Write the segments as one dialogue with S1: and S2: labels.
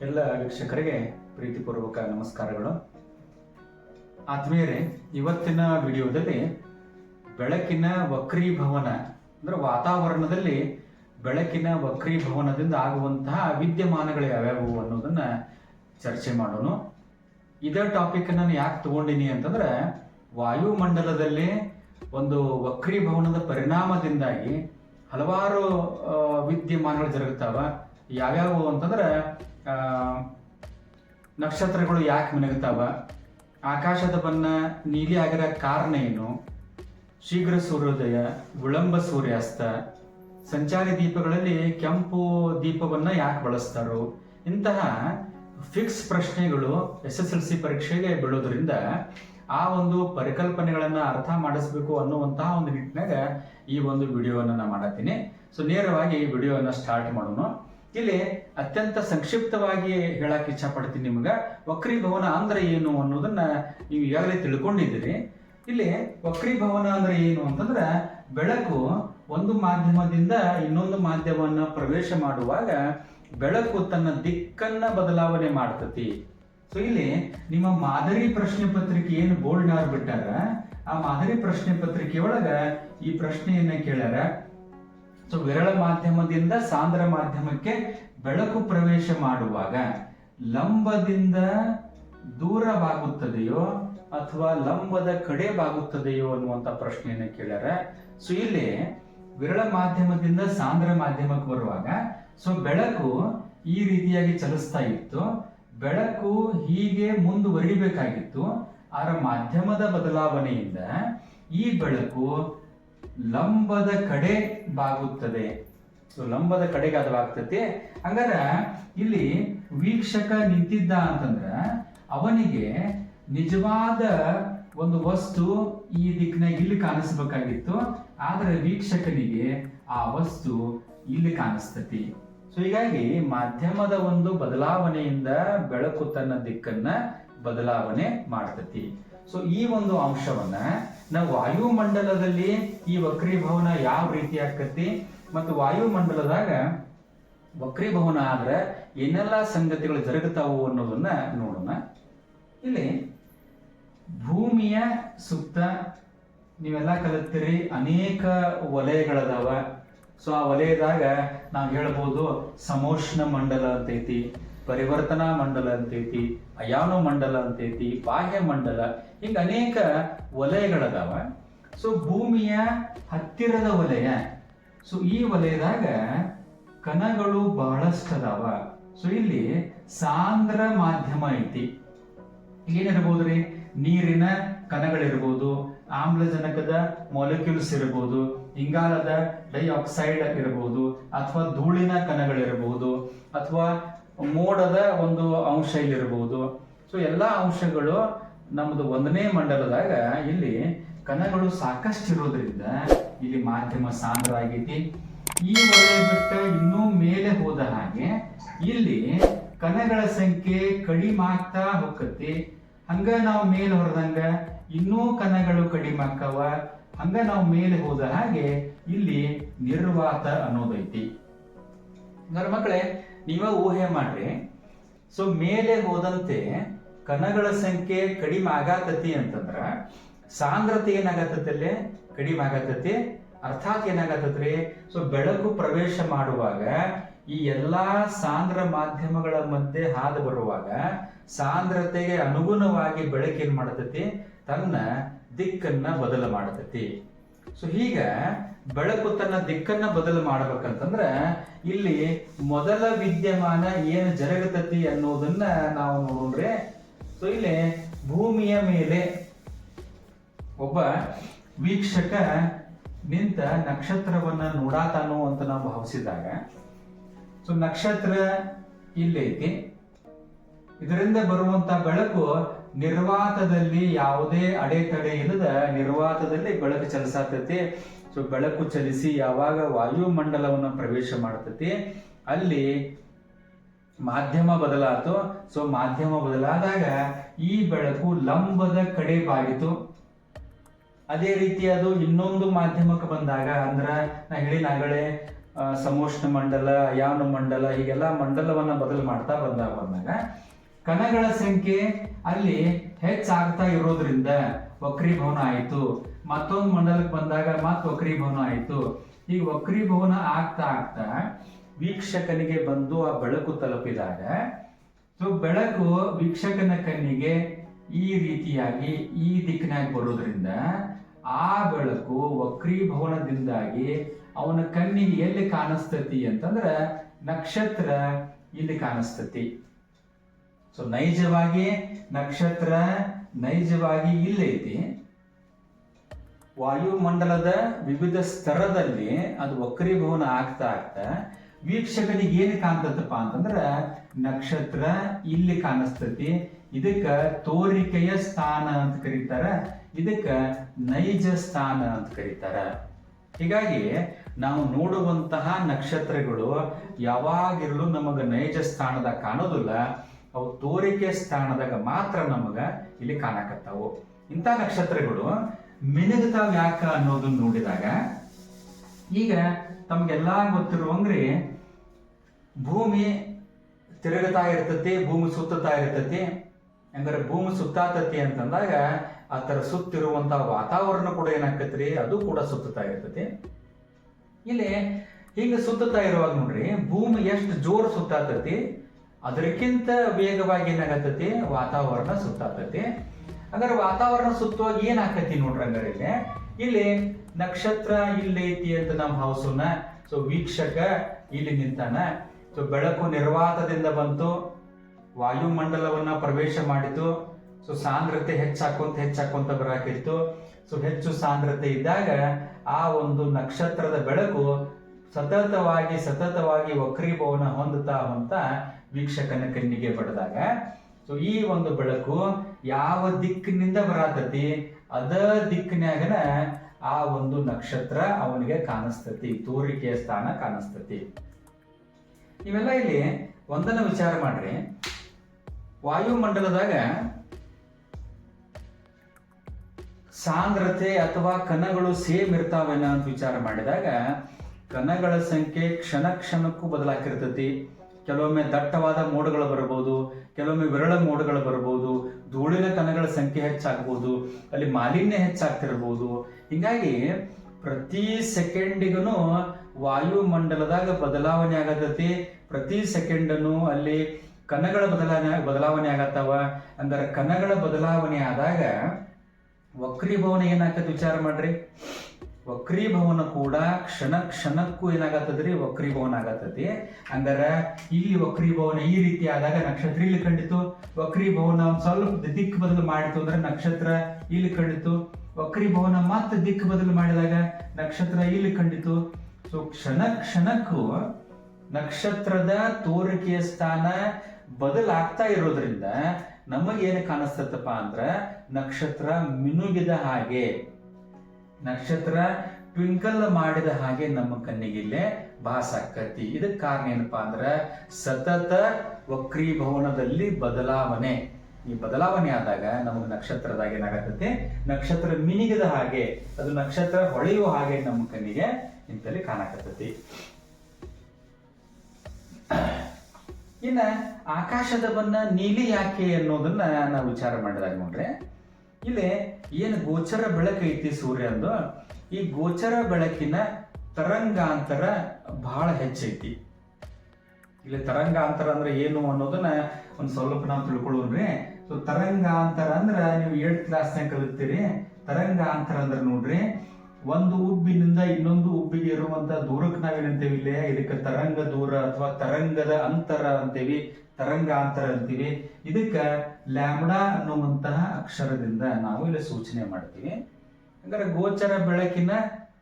S1: ಎಲ್ಲ ವೀಕ್ಷಕರಿಗೆ ಪ್ರೀತಿಪೂರ್ವಕ ನಮಸ್ಕಾರಗಳು. ಆತ್ಮೀಯರೇ, ಇವತ್ತಿನ ವಿಡಿಯೋದಲ್ಲಿ ಬೆಳಕಿನ ವಕ್ರೀಭವನ, ಅಂದ್ರೆ ವಾತಾವರಣದಲ್ಲಿ ಬೆಳಕಿನ ವಕ್ರೀಭವನದಿಂದ ಆಗುವಂತಹ ವಿದ್ಯಮಾನಗಳು ಯಾವ್ಯಾವು ಅನ್ನೋದನ್ನ ಚರ್ಚೆ ಮಾಡೋಣ. ಇದೇ ಟಾಪಿಕ್ ನಾನು ಯಾಕೆ ತಗೊಂಡಿನಿ ಅಂತಂದ್ರೆ, ವಾಯುಮಂಡಲದಲ್ಲಿ ಒಂದು ವಕ್ರೀಭವನದ ಪರಿಣಾಮದಿಂದಾಗಿ ಹಲವಾರು ವಿದ್ಯಮಾನಗಳು ಜರುಗುತ್ತಾವ. ಯಾವ್ಯಾವು ಅಂತಂದ್ರೆ ನಕ್ಷತ್ರಗಳು ಯಾಕೆ ಮಿನುಗುತ್ತಾವ? ಆಕಾಶದ ಬಣ್ಣ, ನೀಲಿ ಆಗಿರೋ ಕಾರಣ ಏನು? ಶೀಘ್ರ ಸೂರ್ಯೋದಯ, ವಿಳಂಬ ಸೂರ್ಯಾಸ್ತ, ಸಂಚಾರಿ ದೀಪಗಳಲ್ಲಿ ಕೆಂಪು ದೀಪವನ್ನ ಯಾಕೆ ಬಳಸ್ತಾರೋ? ಇಂತಹ ಫಿಕ್ಸ್ ಪ್ರಶ್ನೆಗಳು ಎಸ್ ಎಸ್ ಎಲ್ ಸಿ ಪರೀಕ್ಷೆಗೆ ಬೀಳೋದ್ರಿಂದ ಆ ಒಂದು ಪರಿಕಲ್ಪನೆಗಳನ್ನ ಅರ್ಥ ಮಾಡಿಸ್ಬೇಕು ಅನ್ನುವಂತಹ ಒಂದು ನಿಟ್ಟಿನಾಗ ಈ ಒಂದು ವಿಡಿಯೋವನ್ನು ನಾನು ಮಾಡತ್ತೀನಿ. ಸೊ ನೇರವಾಗಿ ಈ ವಿಡಿಯೋವನ್ನು ಸ್ಟಾರ್ಟ್ ಮಾಡೋಣ. ಇಲ್ಲಿ ಅತ್ಯಂತ ಸಂಕ್ಷಿಪ್ತವಾಗಿ ಹೇಳಕ್ ಇಚ್ಛಪಡ್ತೀನಿ ನಿಮ್ಗೆ. ವಕ್ರೀಭವನ ಅಂದ್ರೆ ಏನು ಅನ್ನೋದನ್ನ ನೀವು ಈಗಾಗಲೇ ತಿಳ್ಕೊಂಡಿದ್ದೀರಿ. ಇಲ್ಲಿ ವಕ್ರೀಭವನ ಅಂದ್ರೆ ಏನು ಅಂತಂದ್ರೆ ಬೆಳಕು ಒಂದು ಮಾಧ್ಯಮದಿಂದ ಇನ್ನೊಂದು ಮಾಧ್ಯಮವನ್ನ ಪ್ರವೇಶ ಮಾಡುವಾಗ ಬೆಳಕು ತನ್ನ ದಿಕ್ಕನ್ನ ಬದಲಾವಣೆ ಮಾಡ್ತತಿ. ಸೊ ಇಲ್ಲಿ ನಿಮ್ಮ ಮಾದರಿ ಪ್ರಶ್ನೆ ಪತ್ರಿಕೆ ಏನು ಬೋಲ್ಡ್ ಆಗಿಬಿಟ್ಟಾರ ಆ ಮಾದರಿ ಪ್ರಶ್ನೆ ಪತ್ರಿಕೆ ಒಳಗ ಈ ಪ್ರಶ್ನೆಯನ್ನ ಕೇಳ್ಯಾರ. ಸೊ ವಿರಳ ಮಾಧ್ಯಮದಿಂದ ಸಾಂದ್ರ ಮಾಧ್ಯಮಕ್ಕೆ ಬೆಳಕು ಪ್ರವೇಶ ಮಾಡುವಾಗ ಲಂಬದಿಂದ ದೂರವಾಗುತ್ತದೆಯೋ ಅಥವಾ ಲಂಬದ ಕಡೆ ಬಾಗುತ್ತದೆಯೋ ಅನ್ನುವಂತ ಪ್ರಶ್ನೆಯನ್ನು ಕೇಳ್ಯಾರ. ಸೊ ಇಲ್ಲಿ ವಿರಳ ಮಾಧ್ಯಮದಿಂದ ಸಾಂದ್ರ ಮಾಧ್ಯಮಕ್ಕೆ ಬರುವಾಗ ಸೊ ಬೆಳಕು ಈ ರೀತಿಯಾಗಿ ಚಲಿಸ್ತಾ ಇತ್ತು. ಬೆಳಕು ಹೀಗೆ ಮುಂದುವರಿಬೇಕಾಗಿತ್ತು. ಆರ ಮಾಧ್ಯಮದ ಬದಲಾವಣೆಯಿಂದ ಈ ಬೆಳಕು ಲಂಬದ ಕಡೆ ಬಾಗುತ್ತದೆ. ಸೊ ಲಂಬದ ಕಡೆಗೆ ಅದು ಆಗ್ತತಿ ಹಂಗಾರ ಇಲ್ಲಿ ವೀಕ್ಷಕ ನಿಂತಿದ್ದ ಅಂತಂದ್ರ ಅವನಿಗೆ ನಿಜವಾದ ಒಂದು ವಸ್ತು ಈ ದಿಕ್ಕಿನಾಗ ಇಲ್ಲಿ ಕಾಣಿಸ್ಬೇಕಾಗಿತ್ತು. ಆದ್ರೆ ವೀಕ್ಷಕನಿಗೆ ಆ ವಸ್ತು ಇಲ್ಲಿ ಕಾಣಿಸ್ತತಿ. ಸೊ ಹೀಗಾಗಿ ಮಾಧ್ಯಮದ ಒಂದು ಬದಲಾವಣೆಯಿಂದ ಬೆಳಕು ತನ್ನ ದಿಕ್ಕನ್ನ ಬದಲಾವಣೆ ಮಾಡ್ತತಿ. ಸೊ ಈ ಒಂದು ಅಂಶವನ್ನ ನಾವು ವಾಯುಮಂಡಲದಲ್ಲಿ ಈ ವಕ್ರೀಭವನ ಯಾವ ರೀತಿ ಆಕತಿ? ಮತ್ತು ವಾಯುಮಂಡಲದಾಗ ವಕ್ರೀಭವನ ಆದ್ರೆ ಏನೆಲ್ಲ ಸಂಗತಿಗಳು ಜರುಗುತ್ತಾವು ಅನ್ನೋದನ್ನ ನೋಡೋಣ. ಇಲ್ಲಿ ಭೂಮಿಯ ಸುತ್ತ ನೀವೆಲ್ಲ ಕಲಿತೀರಿ, ಅನೇಕ ವಲಯಗಳದಾವ. ಸೊ ಆ ವಲಯದಾಗ ನಾವು ಹೇಳ್ಬೋದು ಸಮೋಷ್ಣ ಮಂಡಲ ಅಂತೈತಿ ಪರಿವರ್ತನಾ ಮಂಡಲ ಅಂತೈತಿ, ಅಯಾನು ಮಂಡಲ ಅಂತೈತಿ, ಬಾಹ್ಯ ಮಂಡಲ, ಹೀಗೆ ಅನೇಕ ವಲಯಗಳದಾವ. ಸೊ ಭೂಮಿಯ ಹತ್ತಿರದ ವಲಯ. ಸೊ ಈ ವಲಯದಾಗ ಕಣಗಳು ಬಹಳಷ್ಟು ಅದಾವ ಸೊ ಇಲ್ಲಿ ಸಾಂದ್ರ ಮಾಧ್ಯಮ ಐತಿ. ಏನಿರ್ಬೋದ್ರಿ ನೀರಿನ ಕಣಗಳಿರ್ಬೋದು, ಆಮ್ಲಜನಕದ ಮೊಲಕ್ಯೂಲ್ಸ್ ಇರಬಹುದು ಇಂಗಾಲದ ಡೈಆಕ್ಸೈಡ್ ಇರಬಹುದು ಅಥವಾ ಧೂಳಿನ ಕಣಗಳಿರಬಹುದು ಅಥವಾ ಮೋಡದ ಒಂದು ಅಂಶ ಇಲ್ಲಿರಬಹುದು. ಸೊ ಎಲ್ಲಾ ಅಂಶಗಳು ನಮ್ಮದು ಒಂದನೇ ಮಂಡಲದಾಗ ಇಲ್ಲಿ ಕಣಗಳು ಸಾಕಷ್ಟು ಇರೋದ್ರಿಂದ ಇಲ್ಲಿ ಮಾಧ್ಯಮ ಸಾಂದ್ರ ಆಗೈತಿ ಈ ವಲಯ ಬಿಟ್ಟ ಇನ್ನೂ ಮೇಲೆ ಹೋದ ಹಾಗೆ ಇಲ್ಲಿ ಕಣಗಳ ಸಂಖ್ಯೆ ಕಡಿಮೆ ಆಗ್ತಾ ಹೋಗತಿ ಹಂಗ ನಾವು ಮೇಲೆ ಹೊರದಂಗ ಇನ್ನೂ ಕಣಗಳು ಕಡಿಮೆ ಆಕ್ಕವ ಹಂಗ ನಾವು ಮೇಲೆ ಹೋದ ಹಾಗೆ ಇಲ್ಲಿ ನಿರ್ವಾತ ಅನ್ನೋದೈತಿ. ಮಕ್ಕಳೇ ನೀವ ಊಹೆ ಮಾಡ್ರಿ. ಸೊ ಮೇಲೆ ಹೋದಂತೆ ಕಣಗಳ ಸಂಖ್ಯೆ ಕಡಿಮೆ ಆಗತತಿ ಅಂತಂದ್ರ, ಸಾಂದ್ರತೆ ಏನಾಗತ್ತಲ್ಲಿ ಕಡಿಮೆ ಆಗತತಿ. ಅರ್ಥಾತ್ ಏನಾಗತ್ತದ್ರಿ ಸೊ ಬೆಳಕು ಪ್ರವೇಶ ಮಾಡುವಾಗ ಈ ಎಲ್ಲಾ ಸಾಂದ್ರ ಮಾಧ್ಯಮಗಳ ಮಧ್ಯೆ ಹಾದು ಬರುವಾಗ ಸಾಂದ್ರತೆಗೆ ಅನುಗುಣವಾಗಿ ಬೆಳಕೇನ್ ಮಾಡತತಿ? ತನ್ನ ದಿಕ್ಕನ್ನ ಬದಲು ಮಾಡತತಿ. ಸೊ ಹೀಗ ಬೆಳಕು ತನ್ನ ದಿಕ್ಕನ್ನ ಬದಲು ಮಾಡ್ಬೇಕಂತಂದ್ರ ಇಲ್ಲಿ ಮೊದಲ ವಿದ್ಯಮಾನ ಏನು ಜರುಗತತಿ ಅನ್ನೋದನ್ನ ನಾವು ನೋಡೋಣ್ರಿ ಸೊ ಇಲ್ಲಿ ಭೂಮಿಯ ಮೇಲೆ ಒಬ್ಬ ವೀಕ್ಷಕ ನಿಂತ ನಕ್ಷತ್ರವನ್ನ ನೋಡಾತಾನು ಅಂತ ನಾವು ಭಾವಿಸಿದಾಗ, ಸೊ ನಕ್ಷತ್ರ ಇಲ್ಲೈತಿ ಇದರಿಂದ ಬರುವಂತ ಬೆಳಕು ನಿರ್ವಾತದಲ್ಲಿ ಯಾವುದೇ ಅಡೆತಡೆ ಇಲ್ಲದ ನಿರ್ವಾತದಲ್ಲಿ ಬೆಳಕು ಚಲಿಸತೈತಿ. ಸೊ ಬೆಳಕು ಚಲಿಸಿ ಯಾವಾಗ ವಾಯುಮಂಡಲವನ್ನು ಪ್ರವೇಶ ಮಾಡ್ತತಿ, ಅಲ್ಲಿ ಮಾಧ್ಯಮ ಬದಲಾತು ಸೊ ಮಾಧ್ಯಮ ಬದಲಾದಾಗ ಈ ಬೆಳಕು ಲಂಬದ ಕಡೆ ಬಾಗಿತು. ಅದೇ ರೀತಿ ಅದು ಇನ್ನೊಂದು ಮಾಧ್ಯಮಕ್ಕೆ ಬಂದಾಗ, ಅಂದ್ರ ನಾ ಹೇಳಿನಾಗಳೆ ಸಮೋಷ್ಣ ಮಂಡಲ, ಅಯಾನು ಮಂಡಲ, ಹೀಗೆಲ್ಲ ಮಂಡಲವನ್ನ ಬದಲು ಮಾಡ್ತಾ ಬಂದಾಗ ಬಂದಾಗ, ಕಣಗಳ ಸಂಖ್ಯೆ ಅಲ್ಲಿ ಹೆಚ್ಚಾಗ್ತಾ ಇರೋದ್ರಿಂದ ವಕ್ರೀಭವನ ಆಯಿತು. ಮತ್ತೊಂದು ಮಂಡಲಕ್ಕೆ ಬಂದಾಗ ಮತ್ತೆ ವಕ್ರೀಭವನ ಆಯಿತು. ಈಗ ವಕ್ರೀಭವನ ಆಗ್ತಾ ಆಗ್ತಾ ವೀಕ್ಷಕನಿಗೆ ಬಂದು ಆ ಬೆಳಕು ತಲುಪಿದಾಗ, ಸೊ ಬೆಳಕು ವೀಕ್ಷಕನ ಕಣ್ಣಿಗೆ ಈ ರೀತಿಯಾಗಿ ಈ ದಿಕ್ಕಿನಾಗ ಬರೋದ್ರಿಂದ ಆ ಬೆಳಕು ವಕ್ರೀಭವನದಿಂದಾಗಿ ಅವನ ಕಣ್ಣಿಗೆ ಎಲ್ಲಿ ಕಾಣಿಸ್ತತಿ ಅಂತಂದ್ರ ನಕ್ಷತ್ರ ಇಲ್ಲಿ ಕಾಣಿಸ್ತತಿ. ಸೊ ನೈಜವಾಗಿ ನಕ್ಷತ್ರ ನೈಜವಾಗಿ ಇಲ್ಲೈತಿ. ವಾಯುಮಂಡಲದ ವಿವಿಧ ಸ್ತರದಲ್ಲಿ ಅದು ವಕ್ರೀಭವನ ಆಗ್ತಾ ಆಗ್ತಾ ವೀಕ್ಷಕನಿಗೆ ಏನು ಕಾಣ್ತದಪ್ಪ ಅಂತಂದ್ರೆ ನಕ್ಷತ್ರ ಇಲ್ಲಿ ಕಾಣಿಸ್ತತಿ. ಇದಕ್ಕ ತೋರಿಕೆಯ ಸ್ಥಾನ ಅಂತ ಕರೀತಾರ. ಇದಕ್ಕ ನೈಜ ಸ್ಥಾನ ಅಂತ ಕರೀತಾರ. ಹೀಗಾಗಿ ನಾವು ನೋಡುವಂತಹ ನಕ್ಷತ್ರಗಳು ಯಾವಾಗಿರಲು ನಮಗೆ ನೈಜ ಸ್ಥಾನದಾಗ ಕಾಣೋದಿಲ್ಲ. ಅವು ತೋರಿಕೆ ಸ್ಥಾನದಾಗ ಮಾತ್ರ ನಮಗ ಇಲ್ಲಿ ಕಾಣಕತ್ತಾವು. ಇಂಥ ನಕ್ಷತ್ರಗಳು ಮಿನುಗ್ತಾವ್ ಯಾಕ ಅನ್ನೋದನ್ನ ನೋಡಿದಾಗ, ಈಗ ತಮ್ಗೆಲ್ಲ ಗೊತ್ತಿರುವಂಗ್ರಿ ಭೂಮಿ ತಿರುಗತಾ ಇರ್ತತಿ, ಭೂಮಿ ಸುತ್ತತಾ ಇರ್ತತಿ. ಹಂಗಾರೆ ಭೂಮಿ ಸುತ್ತಾತತಿ ಅಂತಂದಾಗ ಆ ಥರ ವಾತಾವರಣ ಕೂಡ ಏನಾಕತ್ರಿ ಅದು ಕೂಡ ಸುತ್ತತಾ ಇರ್ತತಿ. ಇಲ್ಲಿ ಹಿಂಗ ಸುತ್ತತಾ ಇರುವಾಗ ನೋಡ್ರಿ, ಭೂಮಿ ಎಷ್ಟು ಜೋರ್ ಸುತ್ತಾತತಿ ಅದಕ್ಕಿಂತ ವೇಗವಾಗಿ ಏನಾಗತ್ತತಿ ವಾತಾವರಣ ಸುತ್ತಾತತಿ. ಹಂಗಾರೆ ವಾತಾವರಣ ಸುತ್ತವಾಗಿ ಏನ್ ಆಕತಿ ನೋಡ್ರಿ ಹಂಗಾರೆ ಇಲ್ಲಿ? ಇಲ್ಲಿ ನಕ್ಷತ್ರ ಇಲ್ಲೈತಿ ಅಂತ ನಮ್ಮ ಹೌಸನ್ನ ಸೊ ವೀಕ್ಷಕ ಇಲ್ಲಿ ನಿಂತಾನ. ಸೊ ಬೆಳಕು ನಿರ್ವಾತದಿಂದ ಬಂತು. ವಾಯುಮಂಡಲವನ್ನ ಪ್ರವೇಶ ಮಾಡಿತು. ಸೊ ಸಾಂದ್ರತೆ ಹೆಚ್ಚಾಕೊಂತ ಹೆಚ್ಚಾಕೊಂತ ಬರಾಕಿತ್ತು ಸೊ ಹೆಚ್ಚು ಸಾಂದ್ರತೆ ಇದ್ದಾಗ ಆ ಒಂದು ನಕ್ಷತ್ರದ ಬೆಳಕು ಸತತವಾಗಿ ಸತತವಾಗಿ ವಕ್ರೀಭವನ ಹೊಂದುತ್ತಾ ಹೊಂತ ವೀಕ್ಷಕನ ಕಣ್ಣಿಗೆ ಪಡೆದಾಗ ಸೊ ಈ ಒಂದು ಬೆಳಕು ಯಾವ ದಿಕ್ಕಿನಿಂದ ಬರಾತತಿ? ಅದ ದಿಕ್ಕಿನಾಗನ ಆ ಒಂದು ನಕ್ಷತ್ರ ಅವನಿಗೆ ಕಾಣಿಸ್ತತಿ. ತೋರಿಕೆಯ ಸ್ಥಾನ ಕಾಣಿಸ್ತತಿ. ಇವೆಲ್ಲ ಇಲ್ಲಿ ಒಂದನ್ನ ವಿಚಾರ ಮಾಡ್ರಿ. ವಾಯುಮಂಡಲದಾಗ ಸಾಂದ್ರತೆ ಅಥವಾ ಕಣಗಳು ಸೇಮ್ ಇರ್ತಾವೇನ ಅಂತ ವಿಚಾರ ಮಾಡಿದಾಗ ಕಣಗಳ ಸಂಖ್ಯೆ ಕ್ಷಣ ಕ್ಷಣಕ್ಕೂ ಬದಲಾಗಿರ್ತತಿ ಕೆಲವೊಮ್ಮೆ ದಟ್ಟವಾದ ಮೋಡಗಳು ಬರಬಹುದು ಕೆಲವೊಮ್ಮೆ ವಿರಳ ಮೋಡಗಳು ಬರಬಹುದು ಧೂಳಿನ ಕಣಗಳ ಸಂಖ್ಯೆ ಹೆಚ್ಚಾಗಬಹುದು ಅಲ್ಲಿ ಮಾಲಿನ್ಯ ಹೆಚ್ಚಾಗ್ತಿರ್ಬೋದು. ಹಿಂಗಾಗಿ ಪ್ರತಿ ಸೆಕೆಂಡಿಗೂ ವಾಯುಮಂಡಲದಾಗ ಬದಲಾವಣೆ ಆಗತೈತಿ. ಪ್ರತಿ ಸೆಕೆಂಡನು ಅಲ್ಲಿ ಕಣಗಳ ಬದಲಾವಣೆ ಬದಲಾವಣೆ ಆಗತ್ತವ. ಅಂದ್ರೆ ಕಣಗಳ ಬದಲಾವಣೆ ಆದಾಗ ವಕ್ರೀಭವನ ಏನಾಗತ್ತೆ ವಿಚಾರ ಮಾಡ್ರಿ. ವಕ್ರೀಭವನ ಕೂಡ ಕ್ಷಣ, ಕ್ಷಣಕ್ಕೂ ಏನಾಗತ್ತದ್ರಿ? ವಕ್ರೀಭವನ ಆಗತ್ತತಿ. ಹಂಗಾರ ಇಲ್ಲಿ ವಕ್ರೀಭವನ ಈ ರೀತಿ ಆದಾಗ ನಕ್ಷತ್ರ ಇಲ್ಲಿ ಕಂಡಿತು. ವಕ್ರೀಭವನ ಸ್ವಲ್ಪ ದಿಕ್ಕು ಬದಲು ಮಾಡಿತು ಅಂದ್ರೆ ನಕ್ಷತ್ರ ಇಲ್ಲಿ ಕಂಡಿತು. ವಕ್ರೀಭವನ ಮತ್ತೆ ದಿಕ್ಕು ಬದಲು ಮಾಡಿದಾಗ ನಕ್ಷತ್ರ ಇಲ್ಲಿ ಕಂಡಿತು. ಸೊ ಕ್ಷಣ, ಕ್ಷಣಕ್ಕೂ ನಕ್ಷತ್ರದ ತೋರಿಕೆಯ ಸ್ಥಾನ ಬದಲಾಗ್ತಾ ಇರೋದ್ರಿಂದ ನಮಗೇನು ಕಾಣಿಸ್ತತಪ್ಪ ಅಂದ್ರೆ ನಕ್ಷತ್ರ ಮಿನುಗಿದ ಹಾಗೆ. ನಕ್ಷತ್ರ ಟ್ವಿಂಕಲ್ ಮಾಡಿದ ಹಾಗೆ ನಮ್ಮ ಕಣ್ಣಿಗಿಲ್ಲೇ ಭಾಸ ಆಕತಿ ಇದಕ್ಕೆ ಕಾರಣ ಏನಪ್ಪಾ ಅಂದ್ರ ಸತತ ವಕ್ರೀಭವನದಲ್ಲಿ ಬದಲಾವಣೆ. ಈ ಬದಲಾವಣೆ ಆದಾಗ ನಮಗೆ ನಕ್ಷತ್ರದಾಗ ಏನಾಗತ್ತೆ ನಕ್ಷತ್ರ ಮಿನಿಗದ ಹಾಗೆ, ಅದು ನಕ್ಷತ್ರ ಹೊಳೆಯುವ ಹಾಗೆ ನಮ್ಮ ಕಣ್ಣಿಗೆ ಇಂತಲ್ಲಿ ಕಾಣಕತ್ತತಿ. ಇನ್ನ ಆಕಾಶದ ಬಣ್ಣ ನೀಲಿ ಯಾಕೆ ಅನ್ನೋದನ್ನ ನಾವು ವಿಚಾರ ಮಾಡಿದಾಗ ನೋಡ್ರಿ. ಇಲ್ಲಿ ಏನು ಗೋಚರ ಬೆಳಕೈತಿ ಸೂರ್ಯಂದು ಈ ಗೋಚರ ಬೆಳಕಿನ ತರಂಗಾಂತರ ಬಹಳ ಹೆಚ್ಚೈತಿ. ಇಲ್ಲಿ ತರಂಗಾಂತರ ಅಂದ್ರೆ ಏನು ಅನ್ನೋದನ್ನ ಒಂದ್ ಸ್ವಲ್ಪ ನಾವು ತಿಳ್ಕೊಳ್ಳೋಣ್ರಿ. ಸೊ ತರಂಗಾಂತರ ಅಂದ್ರ ನೀವು ಏಳ್ ಕ್ಲಾಸ್ನಾಗ ಕಲಿತೀರಿ. ತರಂಗಾಂತರ ಅಂದ್ರೆ ನೋಡ್ರಿ, ಒಂದು ಉಬ್ಬಿನಿಂದ ಇನ್ನೊಂದು ಉಬ್ಬಿಗೆ ಇರುವಂತ ದೂರಕ್ಕೆ ನಾವೇನಂತೇವಿ ಇಲ್ಲಿ? ಇದಕ್ಕೆ ತರಂಗ ದೂರ ಅಥವಾ ತರಂಗದ ಅಂತರ ಅಂತೀವಿ. ತರಂಗಾಂತರ ಅಂತೀವಿ. ಇದಕ್ಕೆ ಲ್ಯಾಮ್ಡಾ ಅನ್ನುವಂತಹ ಅಕ್ಷರದಿಂದ ನಾವು ಇಲ್ಲಿ ಸೂಚನೆ ಮಾಡ್ತೀವಿ. ಹಂಗಾರೆ ಗೋಚರ ಬೆಳಕಿನ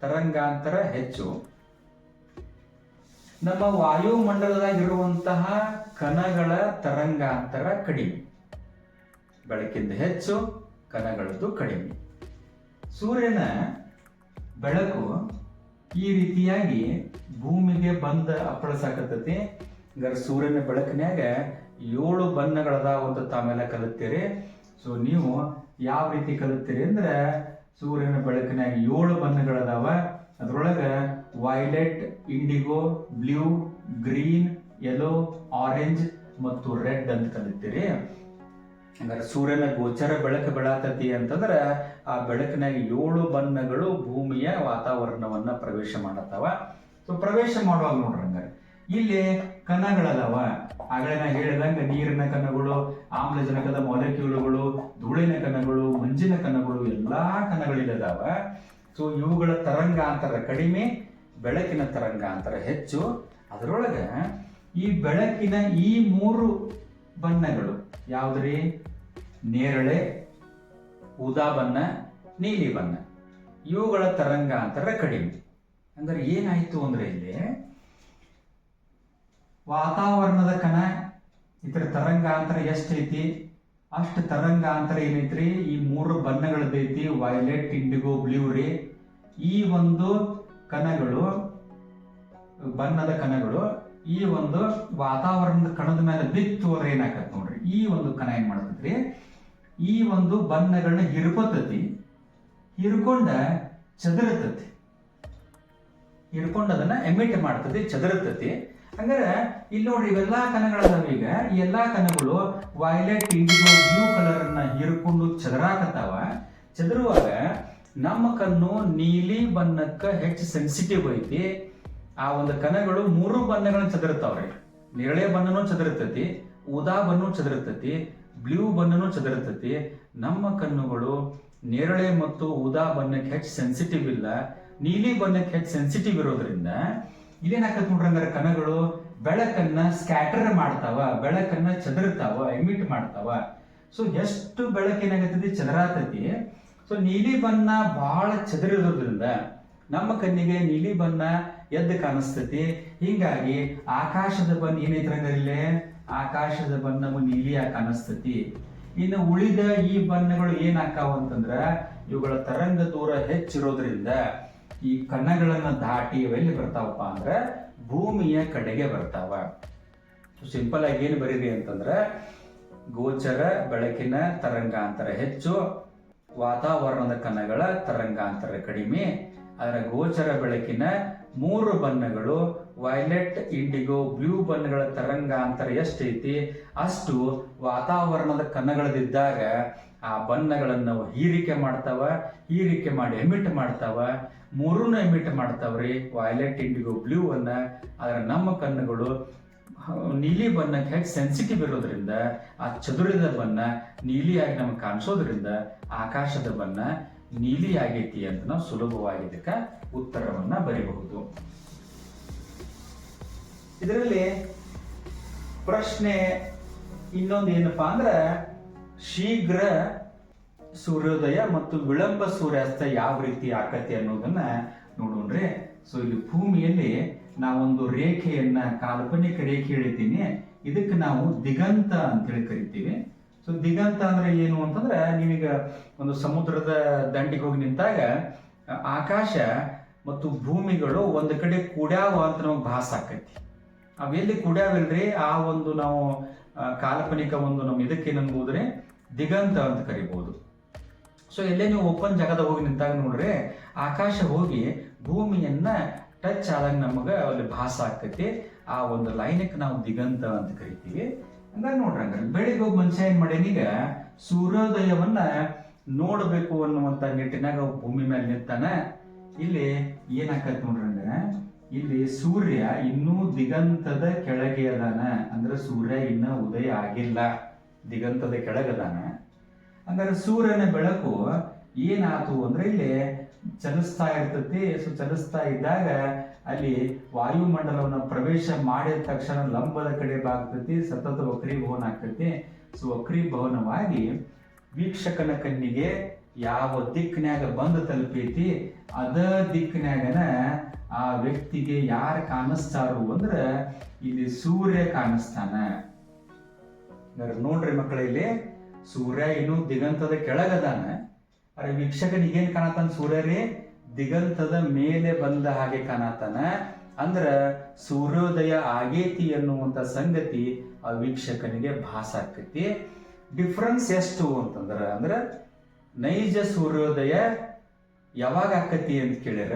S1: ತರಂಗಾಂತರ ಹೆಚ್ಚು. ನಮ್ಮ ವಾಯುಮಂಡಲದಾಗಿರುವಂತಹ ಕಣಗಳ ತರಂಗಾಂತರ ಕಡಿಮೆ. ಬೆಳಕಿಂದ ಹೆಚ್ಚು, ಕಣಗಳದ್ದು ಕಡಿಮೆ. ಸೂರ್ಯನ ಬೆಳಕು ಈ ರೀತಿಯಾಗಿ ಭೂಮಿಗೆ ಬಂದ ಅಪ್ಪಳಿಸಾಕತ್ತೈತಿ ಹಂಗಾರೆ ಸೂರ್ಯನ ಬೆಳಕಿನಾಗ ಏಳು ಬಣ್ಣಗಳದಾವ ಅಂತ ತಾವೆಲ್ಲ ಕಲಿತೀರಿ. ಸೊ ನೀವು ಯಾವ ರೀತಿ ಕಲಿತೀರಿ ಅಂದ್ರೆ ಸೂರ್ಯನ ಬೆಳಕಿನಾಗ ಏಳು ಬಣ್ಣಗಳದಾವ. ಅದ್ರೊಳಗ violet, indigo, blue, green yellow orange ಮತ್ತು ರೆಡ್ ಅಂತ ಕಲಿತೀರಿ. ಹಂಗಾರೆ ಸೂರ್ಯನ ಗೋಚರ ಬೆಳಕು ಬೆಳಕತಿ ಅಂತಂದ್ರೆ ಆ ಬೆಳಕಿನಾಗ ಏಳು ಬಣ್ಣಗಳು ಭೂಮಿಯ ವಾತಾವರಣವನ್ನ ಪ್ರವೇಶ ಮಾಡತ್ತವ. ಸೊ ಪ್ರವೇಶ ಮಾಡುವಾಗ ನೋಡ್ರಿ ಹಂಗಾರೆ. ಇಲ್ಲಿ ಕಣಗಳದಾವ. ಆಗಲೇ ನಾ ಹೇಳಿದಂಗ ನೀರಿನ ಕಣಗಳು, ಆಮ್ಲಜನಕದ ಮೊಲೆಕ್ಯೂಲ್ಗಳು ಧೂಳಿನ ಕಣಗಳು, ಮಂಜಿನ ಕಣಗಳು, ಎಲ್ಲಾ ಕಣಗಳಿಲ್ಲದಾವ ಸೊ ಇವುಗಳ ತರಂಗಾಂತರ ಕಡಿಮೆ, ಬೆಳಕಿನ ತರಂಗಾಂತರ ಹೆಚ್ಚು. ಅದರೊಳಗೆ ಈ ಬೆಳಕಿನ ಈ ಮೂರು ಬಣ್ಣಗಳು ಯಾವ್ದ್ರಿ? ನೇರಳೆ ಉದಾ ಬಣ್ಣ, ನೀಲಿ ಬಣ್ಣ. ಇವುಗಳ ತರಂಗಾಂತರ ಕಡಿಮೆ. ಅಂದ್ರೆ ಏನಾಯ್ತು ಅಂದ್ರೆ ಇಲ್ಲಿ ವಾತಾವರಣದ ಕಣ, ಇದ್ರ ತರಂಗಾಂತರ ಎಷ್ಟೈತಿ? ಅಷ್ಟು ತರಂಗಾಂತರ ಏನೈತ್ರಿ? ಈ ಮೂರು ಬಣ್ಣಗಳದೈತಿ ವೈಲೆಟ್, ಇಂಡಿಗೋ, ಬ್ಲೂ ರೀ. ಈ ಒಂದು ಕಣಗಳು, ಬಣ್ಣದ ಕಣಗಳು, ಈ ಒಂದು ವಾತಾವರಣದ ಕಣದ ಮೇಲೆ ಬಿತ್ತು ಅಂದ್ರೆ ಏನಾಕತ್ ನೋಡ್ರಿ? ಈ ಒಂದು ಕಣ ಏನ್ ಮಾಡ್ತೈತ್ರಿ? ಈ ಒಂದು ಬಣ್ಣಗಳನ್ನ ಹಿರ್ಕೋತತಿ. ಹಿರ್ಕೊಂಡ ಚದರತತಿ. ಹಿಡ್ಕೊಂಡು ಅದನ್ನ ಎಮಿಟ್ ಮಾಡ್ತತಿ, ಚದರತತಿ. ಹಂಗಾರೆ ಇಲ್ಲಿ ನೋಡ್ರಿ, ಇವೆಲ್ಲಾ ಕಣಗಳದಾವ ಈಗ ಈ ಎಲ್ಲಾ ಕಣಗಳು ವೈಲೆಟ್ ಇಂಡಿಗೋ ಬ್ಲೂ ಕಲರ್ ಅನ್ನ ಹೀರ್ಕೊಂಡು ಚದರಾಕತ್ತಾವ. ಚದರುವಾಗ ನಮ್ಮ ಕಣ್ಣು ನೀಲಿ ಬಣ್ಣಕ್ಕ ಹೆಚ್ಚು ಸೆನ್ಸಿಟಿವ್ ಐತಿ. ಆ ಒಂದು ಕಣಗಳು ಮೂರು ಬಣ್ಣಗಳನ್ನ ಚದರ್ತಾವ್ರಿ ನೇರಳೆ ಬಣ್ಣನೂ ಚದರ್ತತಿ ಉದಾ ಬಣ್ಣ ಚದರ್ತತಿ ಬ್ಲೂ ಬಣ್ಣನೂ ಚದರ್ತತಿ ನಮ್ಮ ಕಣ್ಣುಗಳು ನೇರಳೆ ಮತ್ತು ಉದಾ ಬಣ್ಣಕ್ಕೆ ಹೆಚ್ಚು ಸೆನ್ಸಿಟಿವ್ ಇಲ್ಲ. ನೀಲಿ ಬಣ್ಣಕ್ಕೆ ಹೆಚ್ಚು ಸೆನ್ಸಿಟಿವ್ ಇರೋದ್ರಿಂದ ಇಲ್ಲೇನಾಕತ್ ನೋಡ್ರಿ ಅಂದ್ರೆ ಕಣಗಳು? ಬೆಳಕನ್ನ ಸ್ಕ್ಯಾಟರ್ ಮಾಡ್ತಾವ, ಬೆಳಕನ್ನ ಚದರ್ತಾವ ಎಮಿಟ್ ಮಾಡ್ತಾವ. ಸೊ ಎಷ್ಟು ಬೆಳಕೇನಾಗತ್ತದೆ ಚದರಾತತಿ. ಸೊ ನೀಲಿ ಬಣ್ಣ ಬಹಳ ಚದರಿರೋದ್ರಿಂದ ನಮ್ಮ ಕಣ್ಣಿಗೆ ನೀಲಿ ಬಣ್ಣ ಎದ್ದು ಕಾಣಿಸ್ತತಿ. ಹಿಂಗಾಗಿ ಆಕಾಶದ ಬಣ್ಣ ಏನೈತ್ರಂಗ ಇಲ್ಲೇ ಆಕಾಶದ ಬಣ್ಣವು ನೀಲಿಯಾಗಿ ಕಾಣಿಸ್ತತಿ. ಇನ್ನು ಉಳಿದ ಈ ಬಣ್ಣಗಳು ಏನಾಕಾವ ಅಂತಂದ್ರ ಇವುಗಳ ತರಂಗ ದೂರ ಹೆಚ್ಚಿರೋದ್ರಿಂದ ಈ ಕಣ್ಣಗಳನ್ನು ದಾಟಿ ಎಲ್ಲಿ ಬರ್ತಾವಪ್ಪ ಅಂದ್ರ ಭೂಮಿಯ ಕಡೆಗೆ ಬರ್ತಾವ. ಸಿಂಪಲ್ ಆಗಿ ಏನು ಬರೀರಿ ಅಂತಂದ್ರೆ, ಗೋಚರ ಬೆಳಕಿನ ತರಂಗಾಂತರ ಹೆಚ್ಚು, ವಾತಾವರಣದ ಕಣಗಳ ತರಂಗಾಂತರ ಕಡಿಮೆ, ಅದರ ಗೋಚರ ಬೆಳಕಿನ ಮೂರು ಬಣ್ಣಗಳು, ವೈಲೆಟ್, ಇಂಡಿಗೋ, ಬ್ಲೂ ಬಣ್ಣಗಳ ತರಂಗಾಂತರ ಎಷ್ಟೈತಿ, ಅಷ್ಟು ವಾತಾವರಣದ ಕಣಗಳದಿದ್ದಾಗ ಆ ಬಣ್ಣಗಳನ್ನು ಹೀರಿಕೆ ಮಾಡ್ತಾವ, ಹೀರಿಕೆ ಮಾಡಿ ಎಮಿಟ್ ಮಾಡ್ತಾವ ಮೂರನ್ನು ಎಮಿಟ್ ಮಾಡ್ತಾವ್ರಿ ವೈಲೆಟ್ ಇಂಡಿಗೋ ಬ್ಲೂ ಅನ್ನ. ಆದ್ರೆ ನಮ್ಮ ಕಣ್ಣುಗಳು ನೀಲಿ ಬಣ್ಣಕ್ಕೆ ಹೆಚ್ಚು ಸೆನ್ಸಿಟಿವ್ ಇರೋದ್ರಿಂದ, ಆ ಚದುರಿದ ಬಣ್ಣ ನೀಲಿಯಾಗಿ ನಮಗೆ ಕಾಣಿಸೋದ್ರಿಂದ ಆಕಾಶದ ಬಣ್ಣ ನೀಲಿ ಆಗೈತಿ ಅಂತ ನಾವು ಸುಲಭವಾಗಿ ಇದಕ್ಕೆ ಉತ್ತರವನ್ನ ಬರೀಬಹುದು. ಇದರಲ್ಲಿ ಪ್ರಶ್ನೆ ಇನ್ನೊಂದು ಏನಪ್ಪಾ ಅಂದ್ರೆ ಶೀಘ್ರ ಸೂರ್ಯೋದಯ ಮತ್ತು ವಿಳಂಬ ಸೂರ್ಯಾಸ್ತ ಯಾವ ರೀತಿ ಆಕತಿ ಅನ್ನೋದನ್ನ ನೋಡೋಣ್ರಿ. ಸೊ ಇಲ್ಲಿ ಭೂಮಿಯಲ್ಲಿ ನಾವೊಂದು ರೇಖೆಯನ್ನ, ಕಾಲ್ಪನಿಕ ರೇಖೆ ಹೇಳಿದ್ದೀನಿ. ಇದಕ್ಕೆ ನಾವು ದಿಗಂತ ಅಂತ ಹೇಳಿ ಕರಿತೀವಿ. ಸೊ ದಿಗಂತ ಅಂದ್ರೆ ಏನು ಅಂತಂದ್ರೆ ನೀವೀಗ ಒಂದು ಸಮುದ್ರದ ದಂಡಿಗೆ ಹೋಗಿ ನಿಂತಾಗ, ಆಕಾಶ ಮತ್ತು ಭೂಮಿಗಳು ಒಂದು ಕಡೆ ಕುಡ್ಯಾವ ಅಂತ ನಮಗೆ ಭಾಸ ಆಕೈತಿ. ಅವೆಲ್ಲಿ ಕೂಡ್ಯಾವಲ್ರಿ? ಆ ಒಂದು ನಾವು ಕಾಲ್ಪನಿಕ ಒಂದು ನಮ್ಮ ಇದಕ್ಕೆ ಏನನ್ಬೋದ್ರಿ? ದಿಗಂತ ಅಂತ ಕರಿಬಹುದು ಸೊ ಎಲ್ಲೇ ನೀವು ಓಪನ್ ಜಾಗದಾಗ ಹೋಗಿ ನಿಂತಾಗ ನೋಡ್ರಿ, ಆಕಾಶ ಹೋಗಿ ಭೂಮಿಯನ್ನ ಟಚ್ ಆದಾಗ ನಮಗೆ ಅಲ್ಲಿ ಭಾಸ ಆಗ್ತೈತಿ. ಆ ಒಂದು ಲೈನಕ್ಕೆ ನಾವು ದಿಗಂತ ಅಂತ ಕರಿತೀವಿ. ಹಂಗಾರೆ ನೋಡ್ರಿ ಹಂಗಾರೆ, ಬೆಳಿಗ್ಗೆ ಹೋಗಿ ಮನುಷ್ಯ ಏನ್ ಮಾಡ್ಯಾನೀಗ ಸೂರ್ಯೋದಯವನ್ನ ನೋಡಬೇಕು ಅನ್ನುವಂತ ನಿಟ್ಟಿನಾಗ ಭೂಮಿ ಮೇಲೆ ನಿಂತಾನ. ಇಲ್ಲಿ ಏನಾಕತ್ ನೋಡ್ರಿ ಹಂಗ ಇಲ್ಲಿ ಸೂರ್ಯ ಇನ್ನೂ ದಿಗಂತದ ಕೆಳಗೆ ಅದಾನ. ಅಂದ್ರೆ ಸೂರ್ಯ ಇನ್ನ ಉದಯ ಆಗಿಲ್ಲ. ದಿಗಂತದ ಕೆಳಗದಾನ. ಹಂಗಾರೆ ಸೂರ್ಯನ ಬೆಳಕು ಏನಾತು ಅಂದ್ರೆ ಇಲ್ಲಿ ಚಲಿಸ್ತಾ ಇರ್ತತಿ. ಸೊ ಚಲಿಸ್ತಾ ಇದ್ದಾಗ ಅಲ್ಲಿ ವಾಯುಮಂಡಲವನ್ನು ಪ್ರವೇಶ ಮಾಡಿದ ತಕ್ಷಣ ಲಂಬದ ಕಡೆ ಬಾಗ್ತತಿ. ಸತತ ವಕ್ರೀಭವನ ಆಗ್ತತಿ. ಸೊ ವಕ್ರೀಭವನವಾಗಿ ವೀಕ್ಷಕನ ಕಣ್ಣಿಗೆ ಯಾವ ದಿಕ್ಕಿನ್ಯಾಗ ಬಂದು ತಲುಪೈತಿ, ಅದ ದಿಕ್ಕಿನ್ಯಾಗನ ಆ ವ್ಯಕ್ತಿಗೆ ಯಾರು ಕಾಣಿಸ್ತಾರು ಅಂದ್ರ ಇಲ್ಲಿ ಸೂರ್ಯ ಕಾಣಿಸ್ತಾನ. ನೋಡ್ರಿ ಮಕ್ಕಳ ಇಲ್ಲಿ ಸೂರ್ಯ ಇನ್ನು ದಿಗಂತದ ಕೆಳಗದಾನ. ಅರೆ ವೀಕ್ಷಕನಿಗೆ ಏನ್ ಕಾಣತಾನ ಸೂರ್ಯ ರೀ? ದಿಗಂತದ ಮೇಲೆ ಬಂದ ಹಾಗೆ ಕಾಣತಾನ. ಅಂದ್ರ ಸೂರ್ಯೋದಯ ಆಗೇತಿ ಅನ್ನುವಂತ ಸಂಗತಿ ಆ ವೀಕ್ಷಕನಿಗೆ ಭಾಸ ಆಗ್ತೈತಿ. ಡಿಫ್ರೆನ್ಸ್ ಎಷ್ಟು ಅಂತಂದ್ರ, ಅಂದ್ರ ನೈಜ ಸೂರ್ಯೋದಯ ಯಾವಾಗ ಆಕತಿ ಅಂತ ಕೇಳ್ಯಾರ?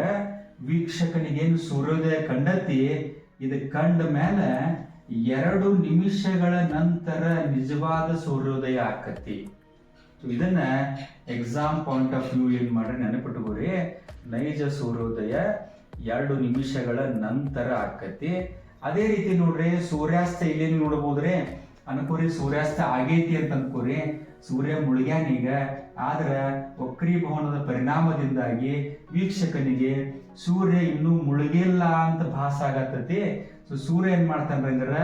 S1: ವೀಕ್ಷಕನಿಗೇನು ಸೂರ್ಯೋದಯ ಕಂಡತಿ? ಇದು ಕಂಡ ಮೇಲೆ ಎರಡು ನಿಮಿಷಗಳ ನಂತರ ನಿಜವಾದ ಸೂರ್ಯೋದಯ ಆಕತಿ. ಇದನ್ನ ಎಕ್ಸಾಮ್ ಪಾಯಿಂಟ್ ಆಫ್ ವ್ಯೂ ಏನ್ ಮಾಡ್ರಿ ನೆನಪಿಟ್ಕೋರಿ ನೈಜ ಸೂರ್ಯೋದಯ ಎರಡು ನಿಮಿಷಗಳ ನಂತರ ಆಕತಿ. ಅದೇ ರೀತಿ ನೋಡ್ರಿ, ಸೂರ್ಯಾಸ್ತ ಇಲ್ಲೇನು ನೋಡ್ಬೋದ್ರಿ? ಅನ್ಕೋರಿ, ಸೂರ್ಯಾಸ್ತ ಆಗೈತಿ ಅಂತ ಅನ್ಕೋರಿ. ಸೂರ್ಯ ಮುಳುಗ್ಯಾನೀಗ ಆದ್ರ ವಕ್ರೀಭವನದ ಪರಿಣಾಮದಿಂದಾಗಿ ವೀಕ್ಷಕನಿಗೆ ಸೂರ್ಯ ಇನ್ನೂ ಮುಳುಗಿಲ್ಲ ಅಂತ ಭಾಸ ಆಗತ್ತತಿ. ಸೊ ಸೂರ್ಯ ಏನ್ ಮಾಡ್ತಾನೆ ಅಂದ್ರೆ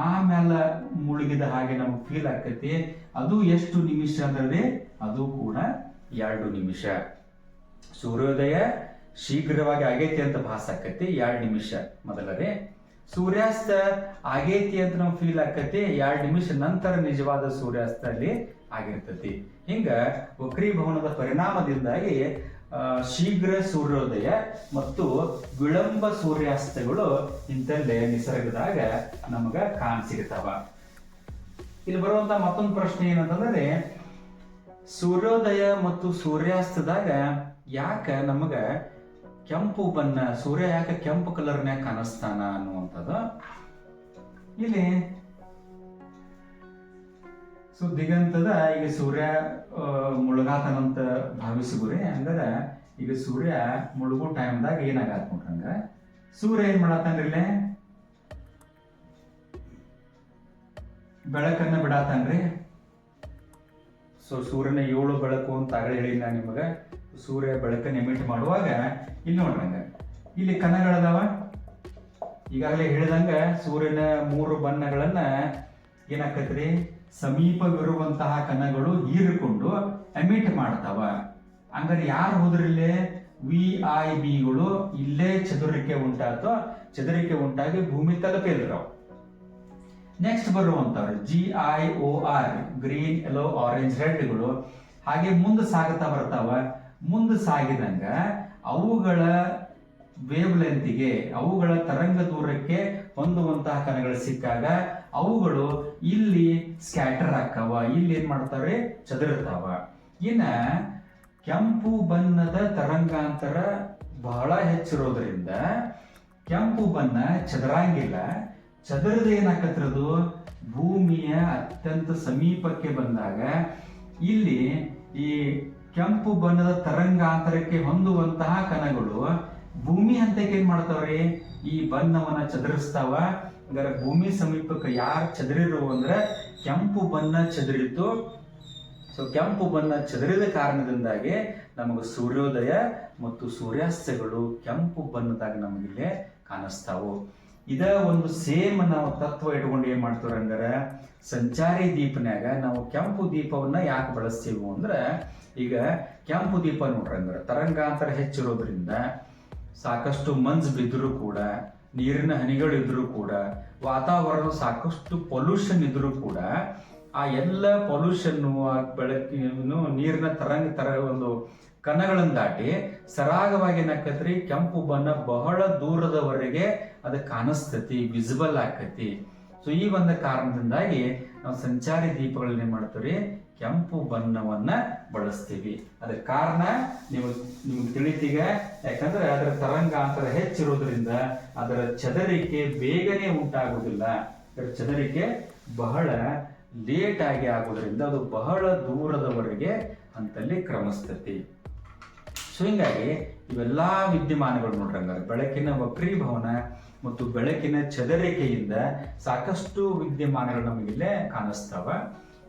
S1: ಆಮೇಲೆ ಮುಳುಗಿದ ಹಾಗೆ ನಮಗೆ ಫೀಲ್ ಆಕತಿ ಅದು ಎಷ್ಟು ನಿಮಿಷ ಅಂದ್ರೆ ಅದು ಕೂಡ ಎರಡು ನಿಮಿಷ. ಸೂರ್ಯೋದಯ ಶೀಘ್ರವಾಗಿ ಆಗೈತಿ ಅಂತ ಭಾಸ ಆಕತಿ ಎರಡು ನಿಮಿಷ ಮೊದಲರೇ ಸೂರ್ಯಾಸ್ತ ಆಗೈತಿ ಅಂತ ನಾವು ಫೀಲ್ ಆಕತಿ ಎರಡು ನಿಮಿಷ ನಂತರ ನಿಜವಾದ ಸೂರ್ಯಾಸ್ತ ಅಲ್ಲಿ ಆಗಿರ್ತತಿ. ಹಿಂಗ ವಕ್ರೀಭವನದ ಪರಿಣಾಮದಿಂದಾಗಿ ಶೀಘ್ರ ಸೂರ್ಯೋದಯ ಮತ್ತು ವಿಳಂಬ ಸೂರ್ಯಾಸ್ತಗಳು ಇಂಥಲ್ಲೇ ನಿಸರ್ಗದಾಗ ನಮಗ ಕಾಣಸಿಗ್ತಾವ ಇಲ್ಲಿ ಬರುವಂತ ಮತ್ತೊಂದು ಪ್ರಶ್ನೆ ಏನಂತಂದ್ರೆ, ಸೂರ್ಯೋದಯ ಮತ್ತು ಸೂರ್ಯಾಸ್ತದಾಗ ಯಾಕ ನಮಗ ಕೆಂಪು ಬಣ್ಣ, ಸೂರ್ಯ ಯಾಕೆ ಕೆಂಪು ಕಲರ್ನ್ಯಾಗ ಕಾಣಿಸ್ತಾನ ಅನ್ನುವಂಥದ್ದು. ಇಲ್ಲಿ ಸೊ ದಿಗಂತದ ಈಗ ಸೂರ್ಯ ಮುಳುಗಾತನಂತ ಭಾವಿಸಿಗುರಿ ಹಂಗದ ಈಗ ಸೂರ್ಯ ಮುಳುಗೋ ಟೈಮ್ದಾಗ ಏನಾಗತ್ ನೋಡ್ರಂಗ ಸೂರ್ಯ ಏನ್ ಮಾಡತ್ತಾನ್ರಿ ಇಲ್ಲೇ? ಬೆಳಕನ್ನ ಬಿಡಾತನ್ರಿ? ಸೊ ಸೂರ್ಯನ ಏಳು ಬೆಳಕು ಅಂತ ಆಗಲೇ ನಾ ನಿಮಗ. ಸೂರ್ಯ ಬೆಳಕನ್ನ ಎಮಿಟ್ ಮಾಡುವಾಗ, ಇಲ್ಲಿ ನೋಡ್ರಂಗ ಇಲ್ಲಿ ಕಣಗಳದಾವ? ಈಗಾಗಲೇ ಹೇಳಿದಂಗ ಸೂರ್ಯನ ಮೂರು ಬಣ್ಣಗಳನ್ನ ಏನಾಕತ್ರಿ? ಸಮೀಪವಿರುವಂತಹ ಕಣಗಳು ಹೀರಿಕೊಂಡು ಎಮಿಟ್ ಮಾಡ್ತಾವ. ಹಂಗಾರೆ ಯಾರು ಹೋದ್ರಿಲ್ಲೇ? ವಿ ಐ ಬಿಗಳು ಇಲ್ಲೇ ಚದುರಿಕೆ ಉಂಟಾಯ್ತೋ, ಚದುರಿಕೆ ಉಂಟಾಗಿ ಭೂಮಿ ತಲುಪಿಲ್ರವು. Next ಬರುವಂತವ್ರು G I O R green yellow orange ರೆಡ್ಗಳು ಹಾಗೆ ಮುಂದೆ ಸಾಗುತ್ತಾ ಬರ್ತಾವ. ಮುಂದೆ ಸಾಗಿದಂಗ ಅವುಗಳ ವೇವ್ ಲೆಂತಿಗೆ ಅವುಗಳ ತರಂಗ ದೂರಕ್ಕೆ ಹೊಂದುವಂತಹ ಕಣಗಳು ಸಿಕ್ಕಾಗ ಅವುಗಳು ಇಲ್ಲಿ ಸ್ಕ್ಯಾಟರ್ ಆಕ್ಕವ ಇಲ್ಲಿ ಏನ್ ಮಾಡ್ತಾವೆ? ಚದುರ್ತಾವ ಇನ್ನ ಕೆಂಪು ಬಣ್ಣದ ತರಂಗಾಂತರ ಬಹಳ ಹೆಚ್ಚಿರೋದ್ರಿಂದ ಕೆಂಪು ಬಣ್ಣ ಚದರಂಗಿಲ್ಲ. ಚದರದ ಏನಾಕತ್ರದು? ಭೂಮಿಯ ಅತ್ಯಂತ ಸಮೀಪಕ್ಕೆ ಬಂದಾಗ ಇಲ್ಲಿ ಈ ಕೆಂಪು ಬಣ್ಣದ ತರಂಗಾಂತರಕ್ಕೆ ಹೊಂದುವಂತಹ ಕಣಗಳು ಭೂಮಿ ಹಂತಕ್ಕೆ ಏನ್ ಮಾಡ್ತಾವ್ರಿ ಈ ಬಣ್ಣವನ್ನ ಚದರಿಸ್ತಾವ. ಹಂಗಾರೆ ಭೂಮಿ ಸಮೀಪಕ್ಕೆ ಯಾರು ಚದರಿರು ಅಂದ್ರೆ ಕೆಂಪು ಬಣ್ಣ ಚದರಿತು ಸೊ ಕೆಂಪು ಬಣ್ಣ ಚದರಿದ ಕಾರಣದಿಂದಾಗಿ ನಮಗೆ ಸೂರ್ಯೋದಯ ಮತ್ತು ಸೂರ್ಯಾಸ್ತಗಳು ಕೆಂಪು ಬಣ್ಣದಾಗ ನಮಗಿಲ್ಲಿ ಕಾಣಿಸ್ತಾವು. ಇದ ಒಂದು ಸೇಮ್ ನಾವು ತತ್ವ ಇಟ್ಕೊಂಡು ಏನ್ ಮಾಡ್ತೀವಿ ಅಂದ್ರೆ ಸಂಚಾರಿ ದೀಪನ್ಯಾಗ ನಾವು ಕೆಂಪು ದೀಪವನ್ನ ಯಾಕೆ ಬಳಸ್ತೀವಿ ಅಂದ್ರೆ, ಈಗ ಕೆಂಪು ದೀಪ ನೋಡ್ರಿ ಅಂದ್ರೆ ತರಂಗಾಂತರ ಹೆಚ್ಚಿರೋದ್ರಿಂದ ಸಾಕಷ್ಟು ಮಂಜ್ ಬಿದ್ದರೂ ಕೂಡ ನೀರಿನ ಹನಿಗಳು ಇದ್ರೂ ಕೂಡ ವಾತಾವರಣ ಸಾಕಷ್ಟು ಪೊಲ್ಯೂಷನ್ ಇದ್ರೂ ಕೂಡ, ಆ ಎಲ್ಲ ಪೊಲ್ಯೂಷನ್ ಆ ಬೆಳಕಿನ ನೀರಿನ ತರಂಗ, ತರ ಒಂದು ಕಣಗಳನ್ನು ದಾಟಿ ಸರಾಗವಾಗಿ ಏನಾಕತ್ರಿ ಕೆಂಪು ಬಣ್ಣ ಬಹಳ ದೂರದವರೆಗೆ ಅದು ಕಾಣಿಸ್ತತಿ ವಿಸಿಬಲ್ ಆಕತಿ ಸೊ ಈ ಒಂದು ಕಾರಣದಿಂದಾಗಿ ನಾವು ಸಂಚಾರಿ ದೀಪಗಳನ್ನ ಮಾಡ್ತೀವಿ ಕೆಂಪು ಬಣ್ಣವನ್ನ ಬಳಸ್ತೀವಿ. ಅದಕ್ಕೆ ಕಾರಣ ನೀವು ನಿಮ್ಗೆ ತಿಳಿತೀಗ, ಯಾಕಂದ್ರೆ ಅದರ ತರಂಗಾಂತರ ಹೆಚ್ಚಿರೋದ್ರಿಂದ ಅದರ ಚದರಿಕೆ ಬೇಗನೆ ಉಂಟಾಗುವುದಿಲ್ಲ. ಅದರ ಚದರಿಕೆ ಬಹಳ ಲೇಟ್ ಆಗಿ ಆಗೋದ್ರಿಂದ ಅದು ಬಹಳ ದೂರದವರೆಗೆ ಅಂತಲ್ಲಿ ಕ್ರಮಿಸ್ತತಿ ಸೊ ಹಿಂಗಾಗಿ ಇವೆಲ್ಲ ವಿದ್ಯಮಾನಗಳು ನೋಡ್ರಂಗ ಬೆಳಕಿನ ವಕ್ರೀಭವನ ಮತ್ತು ಬೆಳಕಿನ ಚದರಿಕೆಯಿಂದ ಸಾಕಷ್ಟು ವಿದ್ಯಮಾನಗಳು ನಮಗಿಲ್ಲೇ ಕಾಣಿಸ್ತಾವ.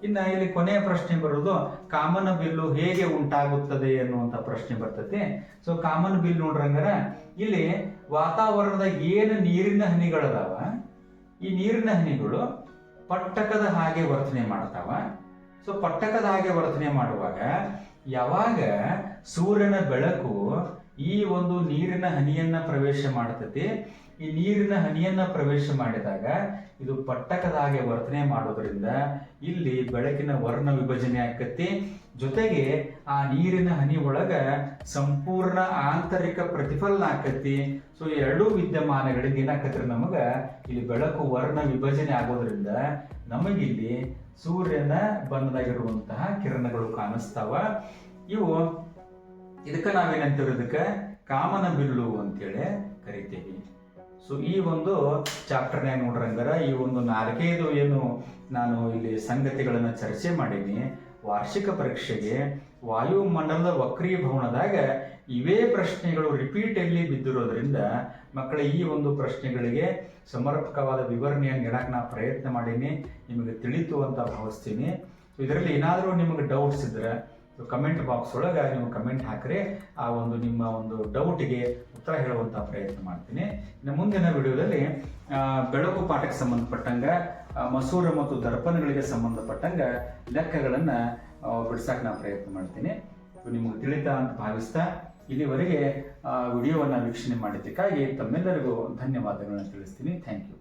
S1: ಇನ್ನ ಇಲ್ಲಿ ಕೊನೆಯ ಪ್ರಶ್ನೆ ಬರೋದು ಕಾಮನ ಬಿಲ್ಲು ಹೇಗೆ ಉಂಟಾಗುತ್ತದೆ ಅನ್ನುವಂತ ಪ್ರಶ್ನೆ ಬರ್ತೈತಿ. ಸೊ ಕಾಮನ್ ಬಿಲ್ ನೋಡ್ರಂಗಾರ ಇಲ್ಲಿ ವಾತಾವರಣದ ಏನು ನೀರಿನ ಹನಿಗಳದಾವ, ಈ ನೀರಿನ ಹನಿಗಳು ಪಟ್ಟಕದ ಹಾಗೆ ವರ್ತನೆ ಮಾಡ್ತಾವ. ಸೊ ಪಟ್ಟಕದ ಹಾಗೆ ವರ್ತನೆ ಮಾಡುವಾಗ ಯಾವಾಗ ಸೂರ್ಯನ ಬೆಳಕು ಈ ಒಂದು ನೀರಿನ ಹನಿಯನ್ನ ಪ್ರವೇಶ ಮಾಡ್ತತಿ ಈ ನೀರಿನ ಹನಿಯನ್ನ ಪ್ರವೇಶ ಮಾಡಿದಾಗ ಇದು ಪಟ್ಟಕದ ಹಾಗೆ ವರ್ತನೆ ಮಾಡೋದ್ರಿಂದ ಇಲ್ಲಿ ಬೆಳಕಿನ ವರ್ಣ ವಿಭಜನೆ ಆಕತಿ. ಜೊತೆಗೆ ಆ ನೀರಿನ ಹನಿ ಒಳಗ ಸಂಪೂರ್ಣ ಆಂತರಿಕ ಪ್ರತಿಫಲನ ಆಕತಿ. ಸೊ ಎರಡೂ ವಿದ್ಯಮಾನಗಳಿಗೆ ಏನಾಕತ್ರಿ ನಮಗ? ಇಲ್ಲಿ ಬೆಳಕು ವರ್ಣ ವಿಭಜನೆ ಆಗೋದ್ರಿಂದ ನಮಗಿಲ್ಲಿ ಸೂರ್ಯನ ಬಣ್ಣದಾಗಿರುವಂತಹ ಕಿರಣಗಳು ಕಾಣಿಸ್ತಾವ. ಇವು ಇದಕ್ಕೆ ನಾವೇನಂತೀವಿ ಇದಕ್ಕ? ಕಾಮನ ಬಿಲ್ಲು ಅಂತೇಳಿ ಕರಿತೀವಿ. ಸೊ ಈ ಒಂದು ಚಾಪ್ಟರ್ನ ನೋಡ್ರಿ ಹಂಗಾರ, ಈ ಒಂದು ನಾಲ್ಕೈದು ಏನು ನಾನು ಇಲ್ಲಿ ಸಂಗತಿಗಳನ್ನು ಚರ್ಚೆ ಮಾಡೀನಿ. ವಾರ್ಷಿಕ ಪರೀಕ್ಷೆಗೆ ವಾಯುಮಂಡಲದ ವಕ್ರೀಭವನದಾಗ ಇವೇ ಪ್ರಶ್ನೆಗಳು ರಿಪೀಟಲ್ಲಿ ಬಿದ್ದಿರೋದ್ರಿಂದ ಮಕ್ಕಳ, ಈ ಒಂದು ಪ್ರಶ್ನೆಗಳಿಗೆ ಸಮರ್ಪಕವಾದ ವಿವರಣೆಯನ್ನು ನೀಡಕ್ಕೆ ನಾನು ಪ್ರಯತ್ನ ಮಾಡೀನಿ. ನಿಮಗೆ ತಿಳಿತು ಅಂತ ಭಾವಿಸ್ತೀನಿ. ಇದರಲ್ಲಿ ಏನಾದರೂ ನಿಮಗೆ ಡೌಟ್ಸ್ ಇದ್ರೆ ಕಮೆಂಟ್ ಬಾಕ್ಸ್ ಒಳಗೆ ನೀವು ಕಮೆಂಟ್ ಹಾಕ್ರಿ. ಆ ಒಂದು ನಿಮ್ಮ ಒಂದು ಡೌಟಿಗೆ ಉತ್ತರ ಹೇಳುವಂತ ಪ್ರಯತ್ನ ಮಾಡ್ತೀನಿ. ಇನ್ನು ಮುಂದಿನ ವಿಡಿಯೋದಲ್ಲಿ ಬೆಳಕು ಪಾಠಕ್ಕೆ ಸಂಬಂಧಪಟ್ಟಂಗ ಮಸೂರ ಮತ್ತು ದರ್ಪಣಗಳಿಗೆ ಸಂಬಂಧಪಟ್ಟಂಗ ಲೆಕ್ಕಗಳನ್ನು ಬಿಡ್ಸಕ್ ನಾ ಪ್ರಯತ್ನ ಮಾಡ್ತೀನಿ. ನಿಮಗೆ ತಿಳಿತಾ ಅಂತ ಭಾವಿಸ್ತಾ ಇಲ್ಲಿವರೆಗೆ ವಿಡಿಯೋವನ್ನು ವೀಕ್ಷಣೆ ಮಾಡಿದ್ದಕ್ಕಾಗಿ ತಮ್ಮೆಲ್ಲರಿಗೂ ಧನ್ಯವಾದಗಳನ್ನು ತಿಳಿಸ್ತೀನಿ. Thank you